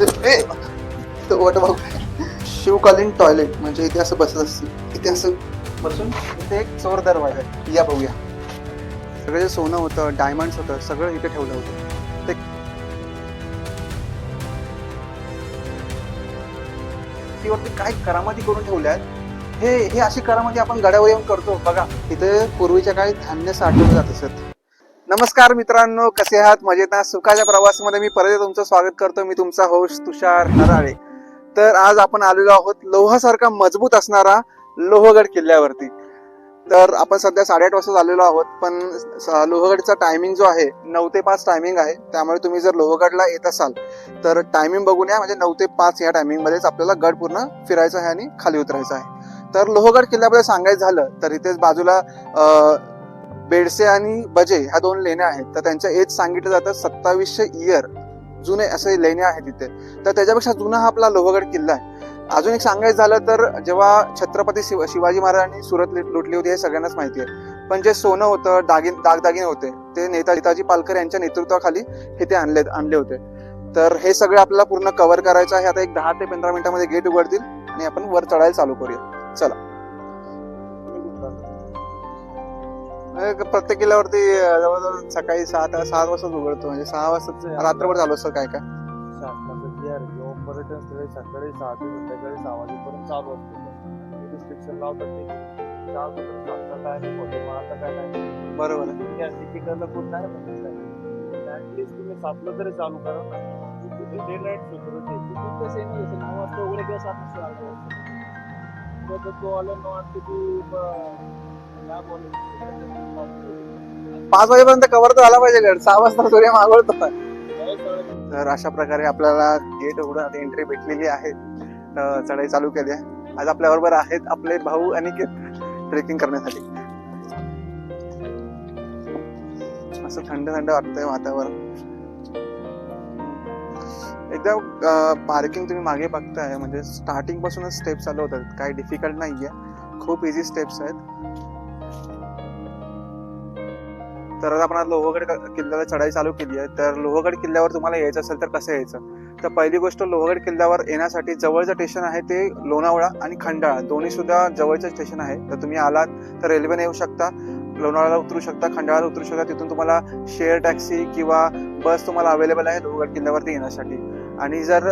What तो वाट बघ शिवकालीन टॉयलेट म्हणजे इथे असं बसत असते इथे असं बसून इथे एक चोर दरवाजा आहे. या बघूया. सगळं जे सोनं होतं डायमंड्स होतं सगळं इथे ठेवलं होतं. ते वरती काय करामती करून ठेवल्यात? हे हे अशी करामती आपण गड्यावर येऊन करतो. बघा इथे पूर्वीच्या काळी धान्य साठवलं जात असत. नमस्कार मित्रांनो कसे आहात? मजेत ना सुखाच्या प्रवासामध्ये मी परत तुमचं स्वागत करतो. मी तुमचा होस्ट तुषार नराळे. तर आज आपण आलेलो आहोत लोहासारखा मजबूत असणारा लोहगड किल्ल्यावरती. तर आपण सध्या साडेआठ वाजता आलेलो आहोत पण लोहगडचा टायमिंग जो आहे नऊ ते पाच टायमिंग आहे. त्यामुळे तुम्ही जर लोहगडला येत असाल तर टायमिंग बघून या. म्हणजे नऊ ते पाच या टायमिंगमध्येच आपल्याला गड पूर्ण फिरायचा आहे आणि खाली उतरायचं आहे. तर लोहगड किल्ल्याबद्दल सांगायचं झालं तर इथेच बाजूला बेडसे आणि बजे ह्या दोन लेण्या आहेत. तर त्यांच्या एज सांगितलं जातं सत्तावीसशे इयर जुने असे लेण्या आहेत तिथे तर त्याच्यापेक्षा जुना हा आपला लोहगड किल्ला आहे. अजून एक सांगायचं झालं तर जेव्हा छत्रपती शिव शिवाजी महाराजांनी सुरत लुटली होती हे सगळ्यांनाच माहिती आहे. पण जे सोनं होतं दागिन दागदागिने होते ते नेता नेताजी पालकर यांच्या नेतृत्वाखाली हे ते आणले आणले होते. तर हे सगळं आपल्याला पूर्ण कव्हर करायचं आहे. आता एक दहा ते पंधरा मिनिटांमध्ये गेट उघडतील आणि आपण वर चढायला चालू करूया. चला. प्रत्येक किल्ल्यावरती जवळजवळ सकाळी सहा ते सात वाजता उघडतो. म्हणजे सहा वाजता रात्रभर चालू असतं काय काय? पर्यटन स्थळे सकाळी सहा ते संध्याकाळी सहा वाजेपर्यंत चालू असते. रिस्ट्रिक्शन लावतात ते चार वाजेपर्यंत सातचा टाइम होतो आता काय नाही. बरोबर आहे. त्या तिकीटाला कोण नाही म्हणत तुम्ही सातला तरी चालू करा ना. डे नाईट सिक्युरिटी तिकीट कसं नाही असेल नऊ वाजता उघडे किंवा सात वाजता आलं तो आलं नऊ वाजता की काय बोलू पाच वाजेपर्यंत कव्हर तर झाला पाहिजे गड. सहा वाजता सूर्य मागवतो तर अशा प्रकारे आपल्याला गेट उघडून आता एंट्री भेटलेली आहे. चढाई चालू केली आहे. आज आपल्या बरोबर आहेत आपले भाऊ आणि ट्रेकिंग करण्यासाठी. असं थंड थंड वाटतंय वातावरण. एकदम पार्किंग तुम्ही मागे बघताय म्हणजे स्टार्टिंग पासूनच स्टेप्स चालू होतात. काही डिफिकल्ट नाहीये. खूप इझी स्टेप्स आहेत. तर आता आपण आज लोहगड किल्ल्याला चढाई चालू केली आहे. तर लोहगड किल्ल्यावर तुम्हाला यायचं असेल तर कसं यायचं? तर पहिली गोष्ट लोहगड किल्ल्यावर येण्यासाठी जवळचं स्टेशन आहे ते लोणावळा आणि खंडाळा. दोन्ही सुद्धा जवळचं स्टेशन आहे. तर तुम्ही आलात तर रेल्वेने येऊ शकता. लोणावळ्याला उतरू शकता खंडाळाला उतरू शकता. तिथून तुम्हाला शेअर टॅक्सी किंवा बस तुम्हाला अवेलेबल आहे लोहगड किल्ल्यावरती येण्यासाठी. आणि जर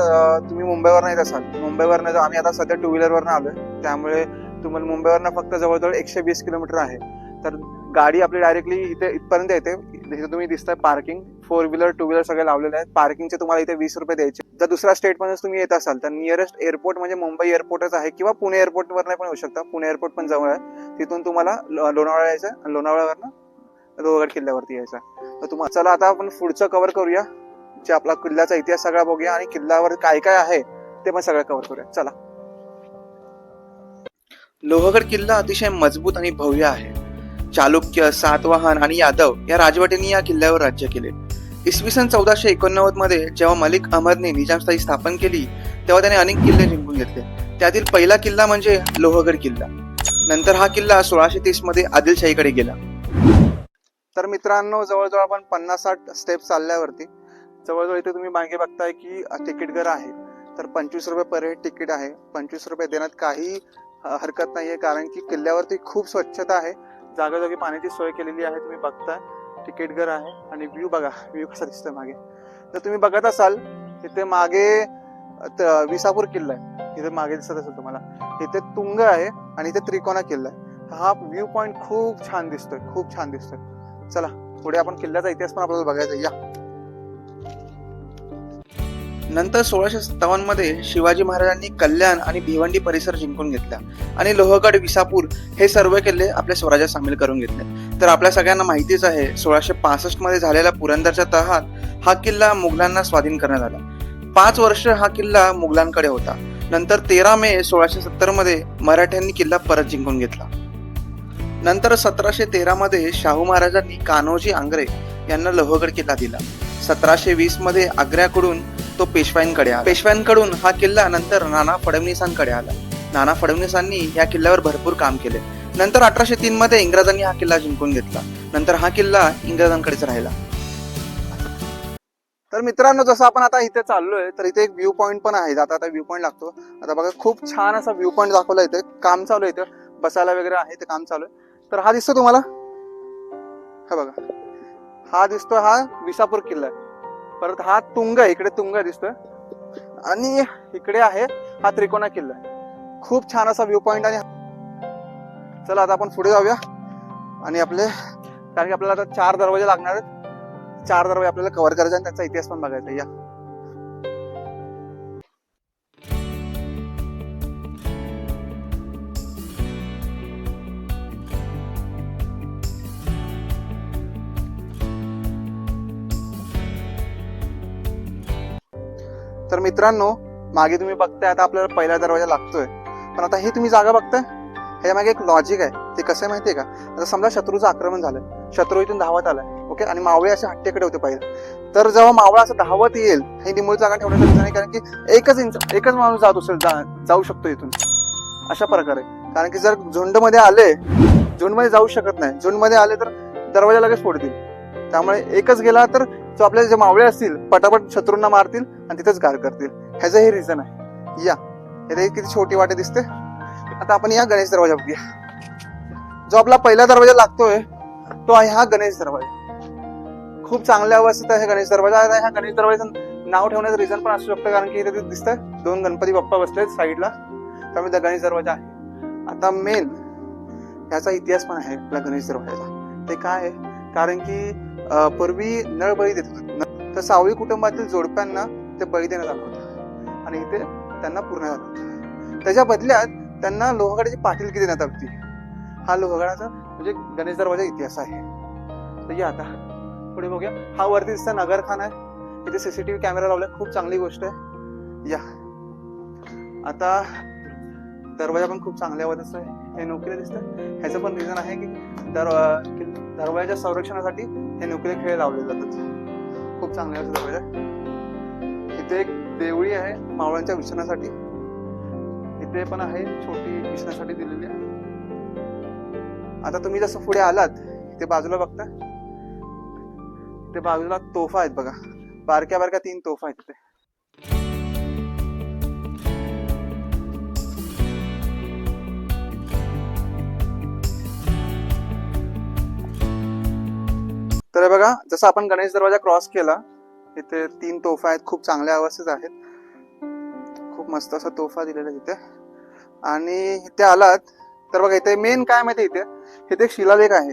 तुम्ही मुंबईवर येत असाल मुंबईवरनं आम्ही आता सध्या टू व्हीलरवरनं आलोय त्यामुळे तुम्हाला मुंबईवरनं फक्त जवळजवळ एकशे वीस किलोमीटर आहे. तर गाडी आपली डायरेक्टली इथे इथपर्यंत येते. जिथे तुम्ही दिसताय parking four wheeler two wheeler सगळे लावलेले आहेत. पार्किंगचे तुम्हाला इथे वीस रुपये द्यायचे. जर दुसऱ्या स्टेटमध्ये तुम्ही येत असाल तर नियरेस्ट एअरपोर्ट म्हणजे मुंबई एअरपोर्टच आहे किंवा पुणे एअरपोर्टवरनं पण येऊ शकता. पुणे एअरपोर्ट पण जवळ आहे. तिथून तुम्हाला लोणावळा यायचं आणि लोणावळ्यावरनं लोहगड किल्ल्यावरती यायचं तर तुम्हाला चला आता आपण पुढचं कव्हर करूया. जे आपला किल्ल्याचा इतिहास सगळा बघूया आणि किल्ल्यावर काय काय आहे ते पण सगळं कव्हर करूया. चला. लोहगड किल्ला अतिशय मजबूत आणि भव्य आहे. चालुक्य सातवाहन आणि यादव या राजवटींनी या किल्ल्यावर राज्य केले. इसवी सन चौदाशे एकोणनव्वदमध्ये जेव्हा मलिक अहमदने निजामशाही स्थापन केली तेव्हा त्याने अनेक किल्ले जिंकून घेतले. त्यातील पहिला किल्ला म्हणजे लोहगड किल्ला. नंतर हा किल्ला सोळाशे तीसमध्ये आदिलशाहीकडे गेला. तर मित्रांनो जवळजवळ आपण पन्नास साठ स्टेप चालल्यावरती जवळजवळ इथे तुम्ही मागे बघताय की तिकीट घर आहे. तर पंचवीस रुपये पर हेड तिकीट आहे. पंचवीस रुपये देण्यात काही हरकत नाहीये कारण की किल्ल्यावरती खूप स्वच्छता आहे. जागोजागी पाण्याची सोय केलेली आहे तुम्ही बघताय. तिकीट घर आहे आणि व्ह्यू बघा व्ह्यू कसा दिसतोय मागे. तर तुम्ही बघत असाल इथे मागे त- विसापूर किल्ला आहे. इथे मागे दिसत असेल तुम्हाला. इथे तुंग आहे आणि इथे त्रिकोणा किल्ला आहे. हा व्ह्यू पॉइंट खूप छान दिसतोय खूप छान दिसतोय. चला पुढे आपण किल्ल्याचा इतिहास पण आपल्याला बघायचा या. नंतर सोळाशे सत्तावन्नमध्ये शिवाजी महाराजांनी कल्याण आणि भिवंडी परिसर जिंकून घेतला. आणि लोहगड विसापूर हे सर्व किल्ले आपल्या स्वराज्यात सामील करून घेतले. तर आपल्या सगळ्यांना माहितीच आहे सोळाशे पासष्टमध्ये झालेल्या पुरंदरच्या तहात हा किल्ला मुघलांना स्वाधीन करण्यात आला. पाच वर्ष हा किल्ला मुघलांकडे होता. नंतर तेरा मे सोळाशे सत्तरमध्ये मराठ्यांनी किल्ला परत जिंकून घेतला. नंतर सतराशे तेरा मध्ये शाहू महाराजांनी कान्होजी आंग्रे यांना लोहगड किल्ला दिला. सतराशे वीसमध्ये आग्र्याकडून तो पेशव्यांकडे आला. पेशव्यांकडून हा किल्ला नंतर नाना फडणवीसांकडे आला. नाना फडणवीसांनी या किल्ल्यावर भरपूर काम केले. नंतर अठराशे तीन मध्ये इंग्रजांनी हा किल्ला जिंकून घेतला. नंतर हा किल्ला इंग्रजांकडेच राहिला. तर मित्रांनो जसं आपण आता इथे चाललोय तर इथे एक व्ह्यू पॉईंट पण आहे. आता आता व्ह्यू पॉईंट लागतो. आता बघा खूप छान असा व्ह्यू पॉईंट दाखवला इथे. काम चालू आहे इथे. बसायला वगैरे आहे ते काम चालू आहे. तर हा दिसतो तुम्हाला? हा बघा. हा दिसतो हा विसापूर किल्ला आहे. परत हा तुंग आहे इकडे तुंग दिसतोय. आणि इकडे आहे हा त्रिकोणा किल्ला आहे. खूप छान असा व्ह्यू पॉईंट आणि चला आता आपण पुढे जाऊया. आणि आपले कारण की आपल्याला आता चार दरवाजे लागणार आहेत. चार दरवाजे आपल्याला कव्हर करायचे आणि त्याचा इतिहास पण बघायचा या. मित्रांनो मागे तुम्ही बघताय आता आपल्याला पहिला दरवाजा लागतोय. पण आता हे तुम्ही जागा बघताय? ह्या मागे एक लॉजिक आहे. ते कसं आहे माहितीये का? आता समजा शत्रूचं आक्रमण झालं. शत्रू इथून धावत आलाय ओके? आणि मावळे असे हट्टेकडे होते पहिले. तर जेव्हा मावळा असं धावत येईल हे निमूळ जागा ठेवण्याचं नाही कारण की एकच इंच एकच माणूस जात असेल जा- जाऊ शकतो इथून. अशा प्रकारे. कारण की जर झुंडमध्ये आले झुंडमध्ये जाऊ शकत नाही. झुंडमध्ये आले तर दरवाजा लगेच फोडतील. त्यामुळे एकच गेला तर जो आपल्या जे मावळे असतील पटापट शत्रूंना मारतील आणि तिथेच गार करतील. ह्याचं हे रिझन आहे. या. हे किती छोटी वाटे दिसते. आता आपण या गणेश दरवाजा बघूया. जो आपला पहिला दरवाजा लागतोय तो आहे हा गणेश दरवाजा. खूप चांगल्या अवस्थेत आहे गणेश दरवाजा. आता ह्या गणेश दरवाजाचं नाव ठेवण्याचं रिझन पण असू शकतं कारण की इथे दिसतंय. दोन गणपती बाप्पा बसलेत साईडला. त्यामुळे त्या गणेश दरवाजा आहे. आता मेन ह्याचा इतिहास पण आहे आपल्या गणेश दरवाजाचा. ते काय आहे? कारण की पूर्वी नळ बळी देत होते. तर सावळी कुटुंबातील जोडप्यांना ते बळी देण्यात आलं होतं. आणि इथे त्यांना पूर्ण झालं होतं. त्याच्या बदल्यात त्यांना लोहगडाची पाटीलकी देण्यात आली होती. हा लोहगडाचा म्हणजे गणेश दरवाजा इतिहास आहे. तर या आता. पुढे बघूया. हा वरती दिसता नगरखाना आहे. इथे सीसीटीव्ही कॅमेरा लावला खूप चांगली गोष्ट आहे. या. आता दरवाजा पण खूप चांगल्या अवस्थेत आहे. हे नोकरी दिसतं ह्याचं पण रिझन आहे की दर दरवाजाच्या संरक्षणासाठी हे नुकले खेळ लावले जातात. खूप चांगले असतात दरवाजा. इथे एक देवळी आहे मावळांच्या विसरण्यासाठी इथे पण आहे छोटी विसरण्यासाठी दिलेली आहे. आता तुम्ही जसं पुढे आलात इथे बाजूला बघता. इथे बाजूला तोफा आहेत बघा. बारक्या बारक्या तीन तोफा आहेत तिथे तर हे बघा जसं आपण गणेश दरवाजा क्रॉस केला इथे तीन तोफा आहेत खूप चांगल्या अवस्थेत आहेत. खूप मस्त असा तोफा दिलेला आहे इथे. आणि इथे आलात तर बघा इथे मेन काय माहिती इथे? इथे एक शिलालेख आहे.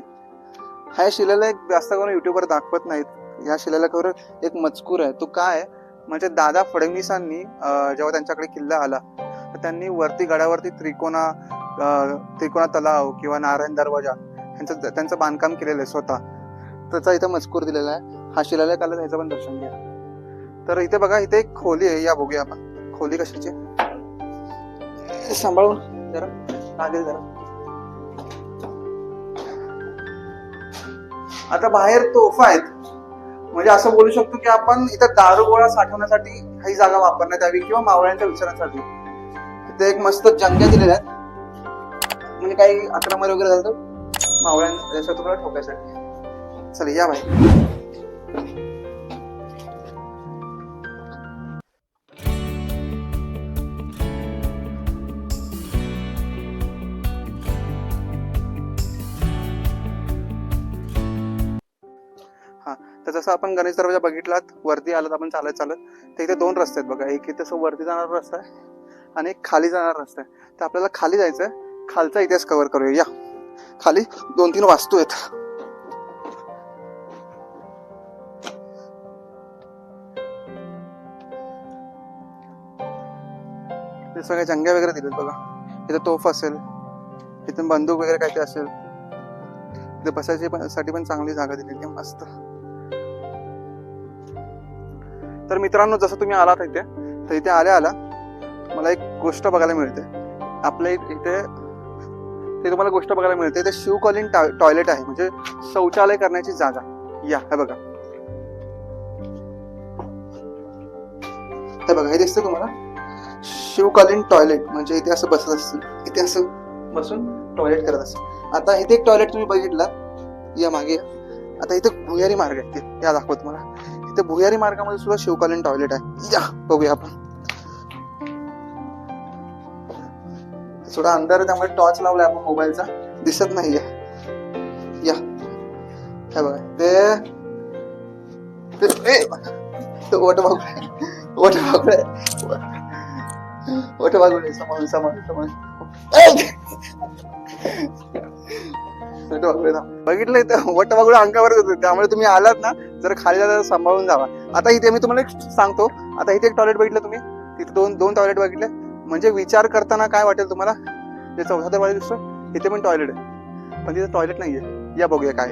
हा शिलालेख जास्त करून युट्यूबवर दाखवत नाहीत. या शिलालेखावर एक मजकूर आहे. तो काय आहे? म्हणजे दादा फडणवीसांनी जेव्हा त्यांच्याकडे किल्ला आला तर त्यांनी वरती गडावरती त्रिकोणा त्रिकोणा तलाव किंवा नारायण दरवाजा यांचं त्यांचं बांधकाम केलेलं आहे स्वतः. त्याचा इथं मजकूर दिलेला आहे. हा शिलालेख आला त्याचं पण दर्शन घ्या. तर इथे बघा इथे एक खोली आहे. या बघूया आपण. खोली कशाची. सांभाळून. जरा लागेल जरा. आता बाहेर तोफा आहेत. म्हणजे असं बोलू शकतो की आपण इथं दारू गोळा साठवण्यासाठी ही जागा वापरण्यात यावी किंवा मावळ्यांच्या विचारांसाठी. इथे एक मस्त जंग्या दिलेल्या आहेत. म्हणजे काही आक्रमण वगैरे झालं तर मावळ्यांना शत्रूला ठोकायसाठी. चला या बाई. हा तर जसं आपण गणेश दरवाजा बघितलात वरती आलात आपण चालत चालत तर इथे दोन रस्ते आहेत बघा. एक इथे वरती जाणारा रस्ता आहे आणि एक खाली जाणारा रस्ता आहे. तर आपल्याला खाली जायचं आहे खालचा इतिहास कव्हर करूया. या. खाली दोन तीन वास्तू आहेत. ते सगळ्या जंग्या वगैरे दिलेत बघा. इथे तोफ असेल इथे बंदूक वगैरे काय ते असेल. इथे बसायची साठी पण चांगली जागा दिलेली आहे मस्त. तर मित्रांनो जसं तुम्ही आलात इथे तर इथे आल्या आला मला एक गोष्ट बघायला मिळते. आपल्या इथे ते तुम्हाला गोष्ट बघायला मिळते. ते शिव टॉयलेट आहे म्हणजे शौचालय करण्याची जागा. या हे बघा. हे बघा हे दिसतं तुम्हाला? शिवकालीन टॉयलेट म्हणजे इथे असं बसत असतील इथे असं बसून टॉयलेट करत असतील आता इथे एक टॉयलेट तुम्ही बघितला या मागे. आता इथे भुयारी मार्ग आहे ते या दाखवत तुम्हाला. इथे भुयारी मार्गामध्ये सुद्धा शिवकालीन टॉयलेट आहे. या बघूया आपण. थोडा अंधार त्यामुळे टॉर्च लावलाय आपण मोबाईलचा दिसत नाही या. हे बघा ते ते- ए, वट ओट बागुळे bagulho, essa mão, essa mão, essa mão. वट बागुळे त्यामुळे तुम्ही आलात ना जर खाली जाता सांभाळून जावा. आता इथे मी तुम्हाला एक सांगतो आता इथे एक टॉयलेट बघितलं तुम्ही? तिथे दोन दोन टॉयलेट बघितले. म्हणजे विचार करताना काय वाटेल तुम्हाला? जे चौथा दरवाजा दिसतो इथे पण टॉयलेट आहे. पण तिथे टॉयलेट नाहीये. या बघूया काय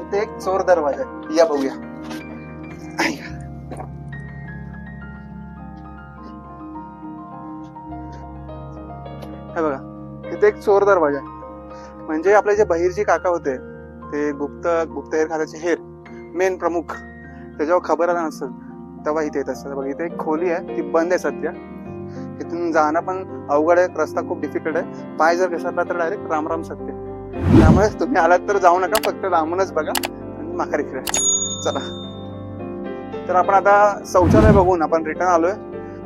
इथे एक चोर दरवाजा आहे. या बघूया. एक चोर दरवाजा म्हणजे आपले जे बहिरजी काका होते ते गुप्त गुप्तहेर खात्याचे हेर मेन प्रमुख. त्याच्यावर खबर आला नसत तेव्हा इथे येत असतात. बघ इथे एक खोली आहे ती बंद आहे सध्या. इथून जाणं पण अवघड आहे रस्ता खूप डिफिकल्ट आहे. पाय जर घसरला तर डायरेक्ट रामराम सत्य. त्यामुळे तुम्ही आलात तर जाऊ नका फक्त लांबूनच बघा आणि माघारी फिरा. चला. तर आपण आता शौचालय बघून आपण रिटर्न आलोय.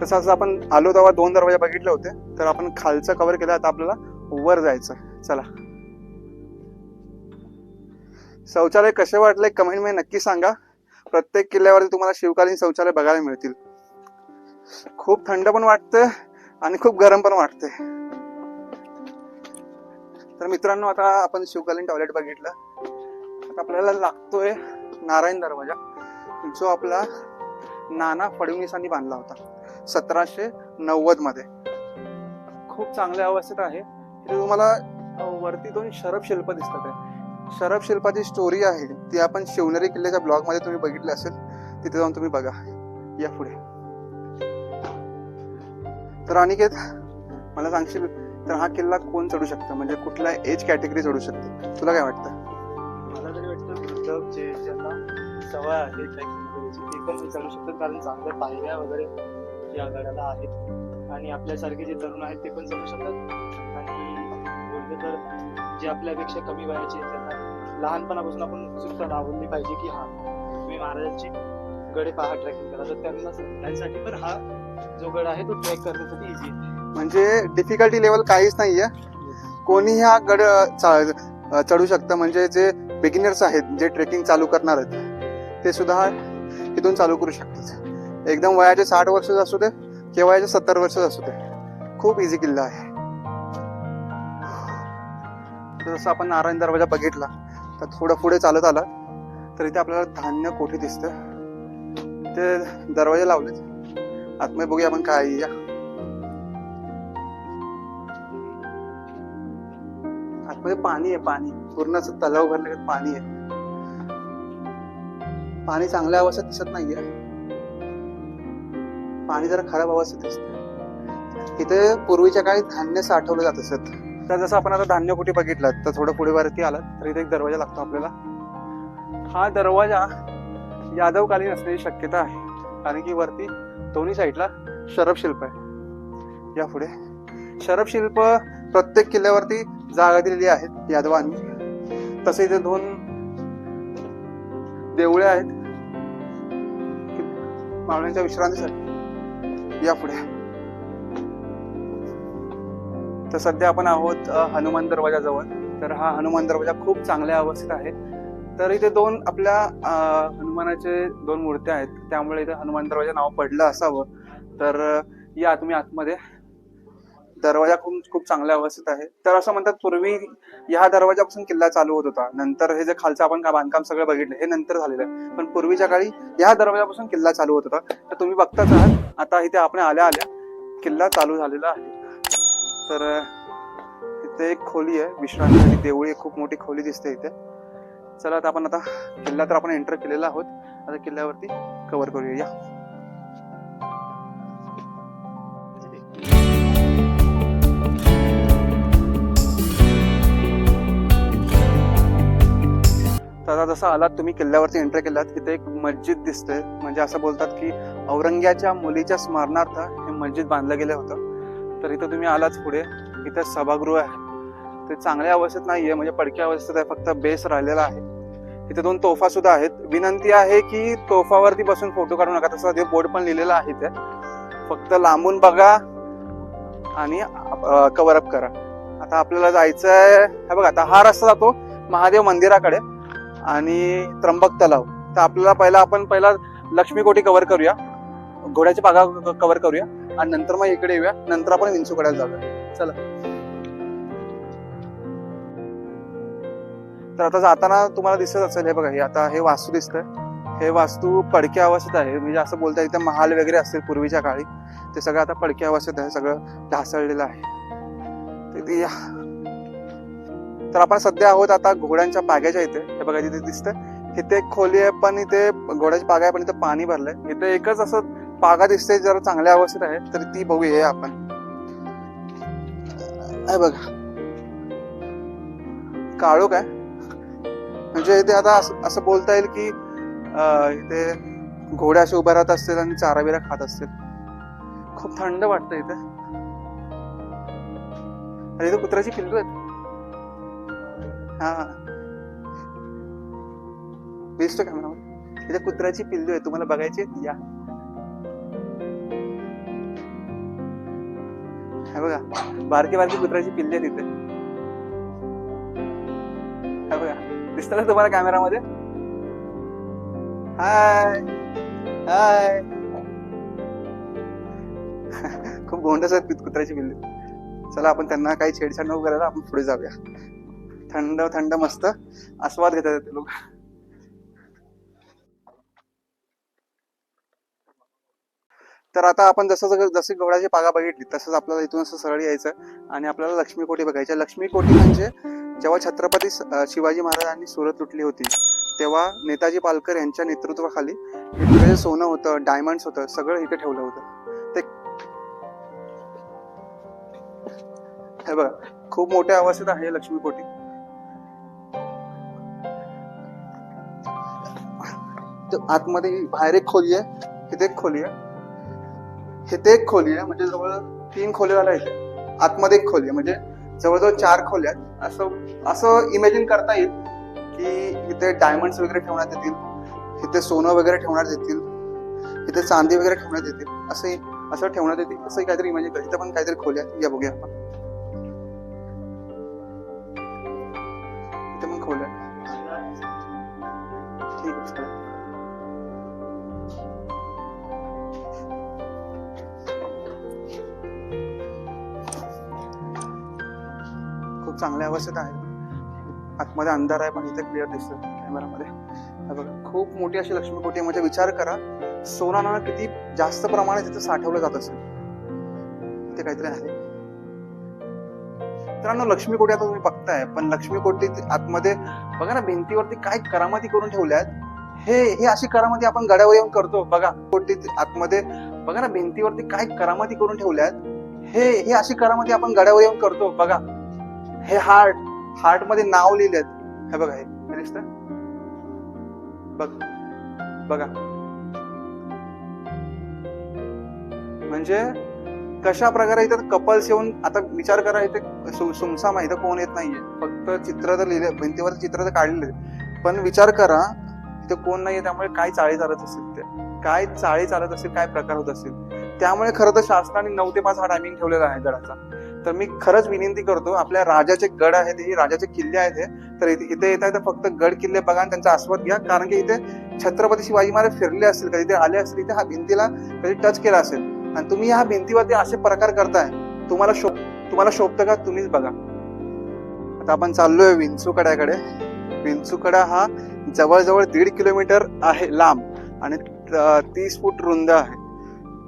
तसं असं आपण आलो तेव्हा दोन दरवाजे बघितले होते. तर आपण खालचं कव्हर केलं आता आपल्याला. वर जायचं. चला. शौचालय कसे वाटले कमेंटमध्ये नक्की सांगा. प्रत्येक किल्ल्यावरती तुम्हाला शिवकालीन शौचालय बघायला मिळतील. खूप थंड पण वाटतं आणि खूप गरम पण वाटते तर मित्रांनो आता आपण शिवकालीन टॉयलेट बघितलं. आता आपल्याला लागतोय नारायण दरवाजा जो आपला नाना फडणवीसांनी बांधला होता सतराशे नव्वदमध्ये. खूप चांगल्या अवस्थेत आहे. इथे तुम्हाला वरती दोन शरब शिल्प दिसतात आहे. शरब शिल्पाची स्टोरी आहे ती आपण शिवनेरी किल्ल्याच्या ब्लॉगमध्ये तुम्ही बघितली असेल तिथे जाऊन तुम्ही बघा. या पुढे. तर अनिकेत मला सांगशील तर हा किल्ला कोण चढू शकतं? म्हणजे कुठल्या एज कॅटेगरी चढू शकते? तुला काय वाटतं? मला तरी वाटतं जे ज्यांना सवय आहे ते पण शकतात. कारण चांगल्या पायऱ्या वगैरे या गडाला आहेत. आणि आपल्यासारखे जे तरुण आहेत ते पण चढू शकतात. आणि तर जे आपल्यापेक्षा कमी वयाचे त्यांना लहानपणापासून आपण सुद्धा लावली पाहिजे की हा तुम्ही महाराजांची गडे पहा ट्रेकिंग करा. तर त्यांना त्यांच्यासाठी पण हा जो गड आहे तो ट्रेक करण्यासाठी इझी म्हणजे डिफिकल्टी लेवल काहीच नाहीये. कोणी हा गड चढू शकतं. म्हणजे जे बिगिनर्स आहेत जे ट्रेकिंग चालू करणार आहेत ते सुद्धा इथून चालू करू शकतात. एकदम वयाचे साठ वर्ष असू दे किंवा वयाचे सत्तर वर्ष असू दे. खूप इझी किल्ला आहे. तर जसं आपण नारायण दरवाजा बघितला तर थोडं पुढे चालत आला तर इथे आपल्याला धान्य कोठी दिसतं ते दरवाजे लावलेत. आतमध्ये बघूया आपण काय या. आतमध्ये पाणी आहे पाणी. पूर्ण तलाव भरले पाणी आहे. पाणी चांगल्या अवस्थेत दिसत नाहीये. पाणी जरा खराब अवस्थेत दिसत इथे पूर्वीच्या काळी धान्य साठवलं जात असत. तर जसं आपण आता धान्य कुठे बघितलं तर थोडं पुढे वरती आलं तर इथे एक दरवाजा लागतो आपल्याला. हा दरवाजा यादवकालीन असण्याची शक्यता आहे कारण की वरती दोन्ही साईडला शरब शिल्प आहे. या पुढे. शरब शिल्प प्रत्येक किल्ल्यावरती जागा दिलेली आहेत यादवांनी तसे इथे दोन देवळे आहेत. मावळ्यांच्या विश्रांतीसाठी. या पुढे. तर सध्या आपण आहोत हनुमान दरवाजाजवळ तर हा हनुमान दरवाजा खूप चांगल्या अवस्थेत आहे. तर इथे दोन आपल्या हनुमानाचे दोन मूर्त्या आहेत. त्यामुळे इथे हनुमान दरवाजा नाव पडलं असावं. तर या तुम्ही आतमध्ये. दरवाजा खूप खूप चांगल्या अवस्थेत आहे. तर असं म्हणतात पूर्वी या दरवाजापासून किल्ला चालू होत होता. नंतर हे जे खालचं आपण बांधकाम सगळं बघितलं हे नंतर झालेलं आहे. पण पूर्वीच्या काळी या दरवाजापासून किल्ला चालू होत होता. तर तुम्ही बघताच आहात आता इथे आपण आल्या आल्या किल्ला चालू झालेला आहे. तर तिथे इथे एक खोली आहे विश्रांती देवळी खूप मोठी खोली दिसते इथे. चला आता आपण आता किल्ला तर आपण एंटर केलेला आहोत. आता किल्ल्यावरती कव्हर करूया. या तर आता जसं आलात तुम्ही किल्ल्यावरती एंटर केलात तिथे एक मस्जिद दिसते म्हणजे असं बोलतात की औरंग्याच्या मुलीच्या स्मरणार्थ हे मस्जिद बांधलं गेलं होतं. तर इथं तुम्ही आलाच पुढे. इथं सभागृह आहे. ते चांगल्या अवस्थेत नाही आहे म्हणजे पडक्या अवस्थेत आहे फक्त बेस राहिलेला आहे. इथे दोन तोफा सुद्धा आहेत. विनंती आहे की तोफावरती बसून फोटो काढू नका तसं ते बोर्ड पण लिहिलेलं आहे ते फक्त लांबून बघा आणि कव्हर अप करा. आता आपल्याला जायचं आहे हे बघा आता हा रस्ता जातो महादेव मंदिराकडे आणि त्र्यंबक तलाव. तर आपल्याला पहिला आपण पहिला लक्ष्मीकोटी कव्हर करूया. घोड्याची पागा कव्हर करूया. आणि नंतर मग इकडे येऊया. नंतर आपण विंचूकड्याला जाऊया. चला. तर आता जाताना तुम्हाला दिसत असेल हे बघा हे आता हे वास्तू दिसतंय. हे वास्तू पडक्या अवस्थेत आहे. म्हणजे असं बोलता इथे महाल वगैरे असतील पूर्वीच्या काळी. ते सगळं आता पडक्या अवस्थेत आहे सगळं ढासळलेलं आहे. तर या- तर आपण सध्या आहोत आता घोड्यांच्या पाग्याच्या इथे. हे बघा तिथे दिसतंय. इथे एक खोली आहे पण इथे घोड्याच्या पागा आहे पण इथे पाणी भरलंय. इथे एकच असं बागा दिसते जरा चांगल्या अवस्थेत आहे तर ती बघूया आपण. बघा. काळू काय? म्हणजे इथे आता असं बोलता येईल की इथे घोडे असे उभे राहत असतील आणि चारा बिरा खात असतील. खूप थंड वाटतं इथे. आणि इथे कुत्र्याची पिल्लू आहेत. हा. बेस्ट कॅमेरा इथे कुत्र्याची पिल्लू आहे तुम्हाला बघायची आहेत? या. हे बघा बारकी बारकी कुत्र्याची पिल्ली तिथे इथे. हे बघा दिसत ना तुम्हाला कॅमेरामध्ये हाय हाय खूप गोंडस आहेत कुत्र्याची पिल्ली. चला आपण त्यांना काही छेडछाड नको करायला आपण पुढे जाऊया. थंड थंड मस्त आस्वाद घेतात ते लोक. तर आता आपण जसं जसं- जशी घोड्याची पागा बघितली तसंच आपल्याला इथून असं सरळ यायचं आणि आपल्याला लक्ष्मी कोठी बघायची. लक्ष्मी कोठी म्हणजे जेव्हा छत्रपती शिवाजी महाराजांनी सुरत लुटली होती तेव्हा नेताजी पालकर यांच्या नेतृत्वाखाली इकडे जे सोनं होतं डायमंड्स होतं सगळं इथे ठेवलं होतं. ते हे बघा खूप मोठ्या अवस्थेत आहे लक्ष्मी कोठी. आतमध्ये बाहेर एक खोली आहे इथे एक खोली आहे. इथे एक खोली आहे म्हणजे जवळ तीन खोलीवाला इथे आतमध्ये एक खोली आहे म्हणजे जवळजवळ चार खोल्या आहेत. असं असं इमॅजिन करता येईल की इथे डायमंड्स वगैरे ठेवण्यात येतील इथे सोनं वगैरे ठेवण्यात येतील इथे चांदी वगैरे ठेवण्यात येतील असं असं ठेवण्यात येतील असं काहीतरी इमॅजिन कर इथे पण काहीतरी खोल्या या बघूया आपण. अवस्थेत आहे. आतमध्ये अंधार आहे पण इथे क्लिअर दिसतं कॅमेरामध्ये बघा खूप मोठी अशी लक्ष्मी कोठी आहे. म्हणजे विचार करा सोना ना किती जास्त प्रमाणात तिथे साठवलं जात असेल. ते काहीतरी आहे. मित्रांनो लक्ष्मी कोटी आता तुम्ही बघताय पण लक्ष्मी कोटी आतमध्ये बघा ना भिंतीवरती काय करामती करून ठेवल्यात. हे हे अशी करामती आपण गड्यावर येऊन करतो. बघा कोटी आतमध्ये बघा ना भिंतीवरती काय करामती करून ठेवल्यात. हे हे अशी करामती आपण गड्यावर येऊन करतो. बघा. हे हार्ट हार्टमध्ये नाव लिहिलेत. हे बघा हे दिसत बघ बघा. म्हणजे कशा प्रकारे इथं कपल्स येऊन आता विचार करा इथे सु- सुमसाम आहे इथं कोण येत नाहीये. फक्त चित्र तर लिहिले भिंतीवर चित्र तर काढलेले पण विचार करा इथे कोण नाहीये त्यामुळे काय चाळी चालत असेल ते. काय चाळी चालत असेल काय प्रकार होत असेल. त्यामुळे खरं तर शासनाने नऊ ते पाच हा टायमिंग ठेवलेला आहे गडाचा. तर मी खरंच विनंती करतो आपल्या राजाचे गड आहेत हे राजाचे किल्ले आहेत हे तर इथे येत आहे तर फक्त गड किल्ले बघा आणि त्यांचा आस्वाद घ्या. कारण की इथे छत्रपती शिवाजी महाराज फिरले असतील कधी ते आले असतील इथे हा भिंतीला कधी टच केला असेल. आणि तुम्ही ह्या भिंतीवरती असे प्रकार करताय तुम्हाला शोभ तुम्हाला शोभतं का? तुम्हीच बघा. आता आपण चाललोय विंचूकड्याकडे. विंचूकडा हा जवळजवळ दीड किलोमीटर आहे लांब आणि तीस फूट रुंद आहे.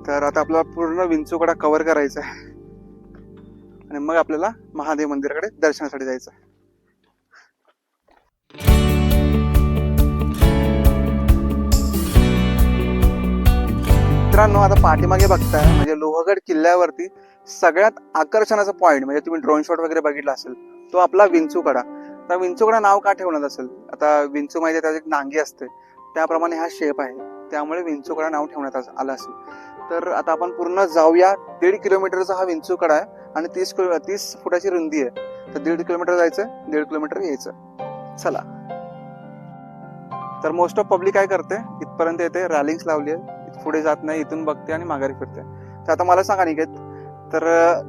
तर आता आपल्याला पूर्ण विंचूकडा कव्हर करायचा आहे आणि मग आपल्याला महादेव मंदिराकडे दर्शनासाठी जायचं आहे. मित्रांनो आता पाठीमागे बघताय म्हणजे लोहगड किल्ल्यावरती सगळ्यात आकर्षणाचा पॉईंट म्हणजे तुम्ही ड्रोन शॉट वगैरे बघितला असेल तो आपला विंचूकडा. तर विंचूकडा नाव का ठेवण्यात असेल? आता विंचू माहिती त्याची एक नांगी असते. त्याप्रमाणे हा शेप आहे. त्यामुळे विंचूकडा नाव ठेवण्यात आलं असेल. तर आता आपण पूर्ण जाऊया. दीड किलोमीटरचा हा विंचूकडा आहे आणि तीस किलो तीस फुटाची रुंदी आहे. तर दीड किलोमीटर जायचं दीड किलोमीटर यायचं. चला. तर मोस्ट ऑफ पब्लिक काय करते? इथपर्यंत येते रॅलिंग्स लावली आहे. पुढे जात नाही इथून बघते आणि माघारी फिरते. तर आता मला सांगा निकेत तर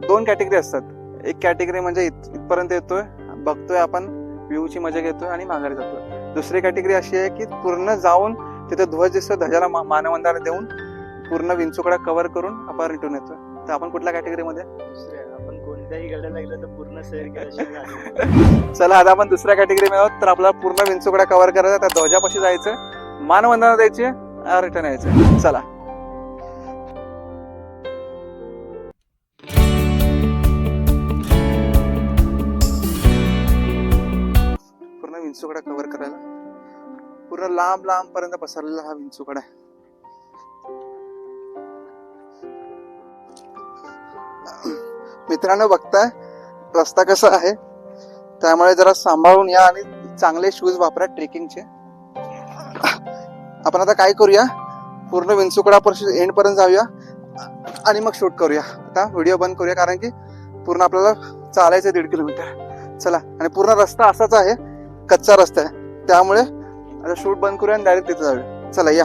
दोन कॅटेगरी असतात. एक कॅटेगरी म्हणजे इथपर्यंत येतोय बघतोय आपण व्ह्यूची मजा घेतोय आणि माघारी जातोय. दुसरी कॅटेगरी अशी आहे की पूर्ण जाऊन तिथे ध्वज दिसतो ध्वजाला मानवंदना देऊन पूर्ण विंचूकडा कव्हर करून आपण रिटर्न येतोय. तर आपण कुठल्या कॅटेगरीमध्ये आपण कोणत्याही तर पूर्ण सैर चला आता आपण दुसऱ्या कॅटेगरीमध्ये आहोत. तर आपल्याला पूर्ण विंचूकडा कव्हर करायचा त्या ध्वजापाशी जायचं मानवंदना द्यायची रिटर्न यायचं. चला. पूर्ण विंचूकडा कव्हर करायला. पूर्ण लांब लांब पर्यंत पसरलेला हा विंचूकडा. आहे मित्रांनो बघताय रस्ता कसा आहे? त्यामुळे जरा सांभाळून या आणि चांगले शूज वापरा ट्रेकिंगचे आपण आता काय करूया? पूर्ण विंचुकडा एंड पर्यंत जाऊया आणि मग शूट करूया. आता व्हिडिओ बंद करूया कारण की पूर्ण आपल्याला चालायचं दीड किलोमीटर. चला आणि पूर्ण रस्ता असाच आहे. कच्चा रस्ता आहे. त्यामुळे आता शूट बंद करूया आणि डायरेक्ट तिथं जाऊया. चला या.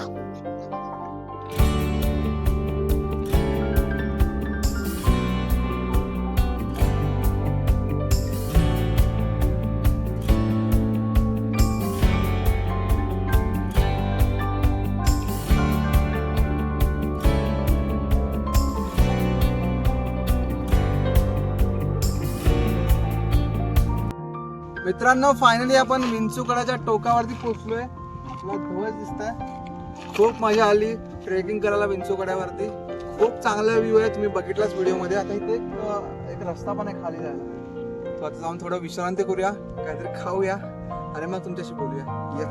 मित्रांनो फायनली आपण विंचूकडाच्या टोकावरती पोहोचलोय. आपला ध्वज आहे खूप मजा आली ट्रेकिंग करायला विंचूकड्यावरती. खूप चांगला व्ह्यू आहे तुम्ही बघितलाच व्हिडिओमध्ये. आता इथे एक, एक रस्ता पण आहे खाली जायला. तो आता जाऊन थोडं विश्रांती करूया काहीतरी खाऊया आणि मग तुमच्याशी बोलूया. या.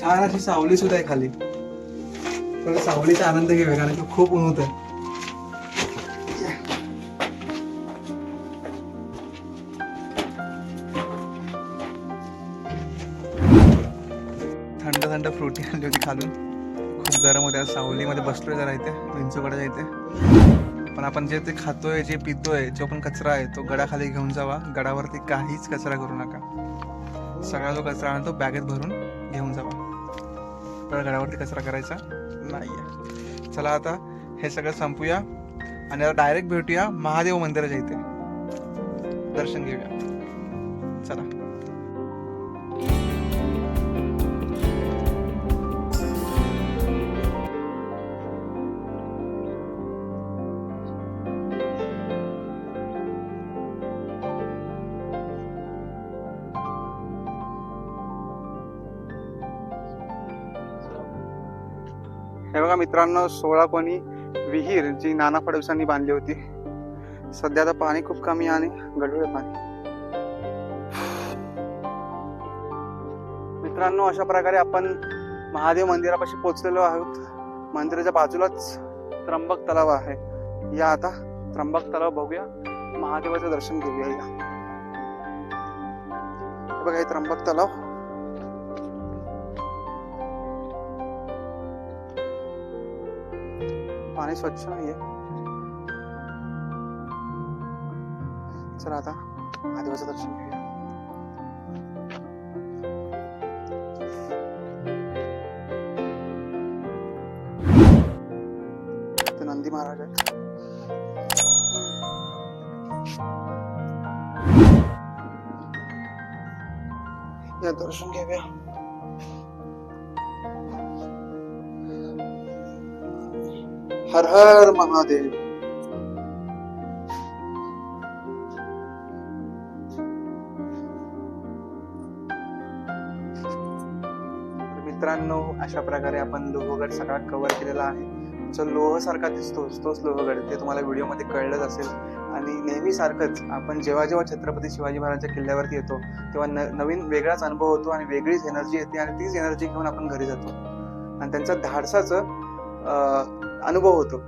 छान अशी सावली सुद्धा आहे खाली. पण सावलीचा आनंद घेऊया कारण की खूप ऊन होत आहे थंड थंड फ्रुटी आणली होती खालून. खूप गरम होत्या सावलीमध्ये बसलोय जरा इथे. विंचूकडे इथे पण आपण जे ते खातोय जे पितोय जो पण कचरा आहे तो गडाखाली घेऊन जावा. गडावरती काहीच कचरा करू नका. सगळा जो कचरा आणतो बॅगेत भरून घेऊन जावा. पण गडावरती कचरा करायचा. नाही चला आता हे सगळं संपूया आणि आता डायरेक्ट भेटूया महादेव मंदिराच्या इथे. दर्शन घेऊया. बघा मित्रांनो सोळा कोणी विहीर जी नाना फडणवीसांनी बांधली होती. सध्या आता पाणी खूप कमी आणि गढूळ पाणी. मित्रांनो अशा प्रकारे आपण महादेव मंदिरापाशी पोहोचलेलो आहोत. मंदिराच्या बाजूलाच त्र्यंबक तलाव आहे. या आता त्र्यंबक तलाव बघूया. महादेवाचं दर्शन घेऊया या. बघा हे त्र्यंबक तलाव. पाणी स्वच्छ नाहीये. चला आता आदिवासी दर्शन घेऊया. ते नंदी महाराज आहेत. या दर्शन घेऊया. हर हर महादेव। मित्रांनो अशा प्रकारे आपण लोहगड सगळा कव्हर केलेला आहे. जो लोह सारखा दिसतोच तोच लोहगड ते तुम्हाला व्हिडिओमध्ये कळलंच असेल. आणि नेहमी सारखंच आपण जेव्हा जेव्हा छत्रपती शिवाजी महाराजांच्या किल्ल्यावरती येतो तेव्हा न नवीन वेगळाच अनुभव होतो आणि वेगळीच एनर्जी येते आणि तीच एनर्जी घेऊन आपण घरी जातो. आणि त्यांचा धाडसाचं अनुभव होतो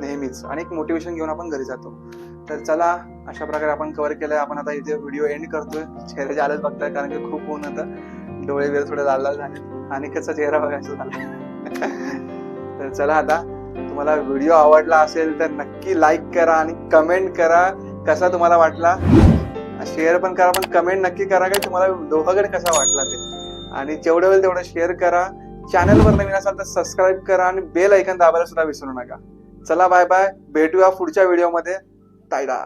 नेहमीच. आणि एक मोटिवेशन घेऊन आपण घरी जातो. तर चला अशा प्रकारे आपण कव्हर केलं आपण आता इथे व्हिडिओ एंड करतोय. चेहऱ्याचे आलेच बघताय कारण की खूप ऊन होतं. डोळे वेळ थोडे लाल लाल झाले. आणि कसा चेहरा बघायचा झाला. तर चला आता तुम्हाला व्हिडिओ आवडला असेल तर नक्की लाईक करा आणि कमेंट करा. कसा तुम्हाला वाटला? शेअर पण करा. पण कमेंट नक्की करा काय तुम्हाला दोघाकडे कसा वाटला ते. आणि जेवढं होईल तेवढं शेअर करा. चॅनलवर नवीन असाल तर सबस्क्राईब करा आणि बेल ऐकन दाबायला सुद्धा विसरू नका. चला बाय बाय भेटूया पुढच्या व्हिडिओमध्ये टायडा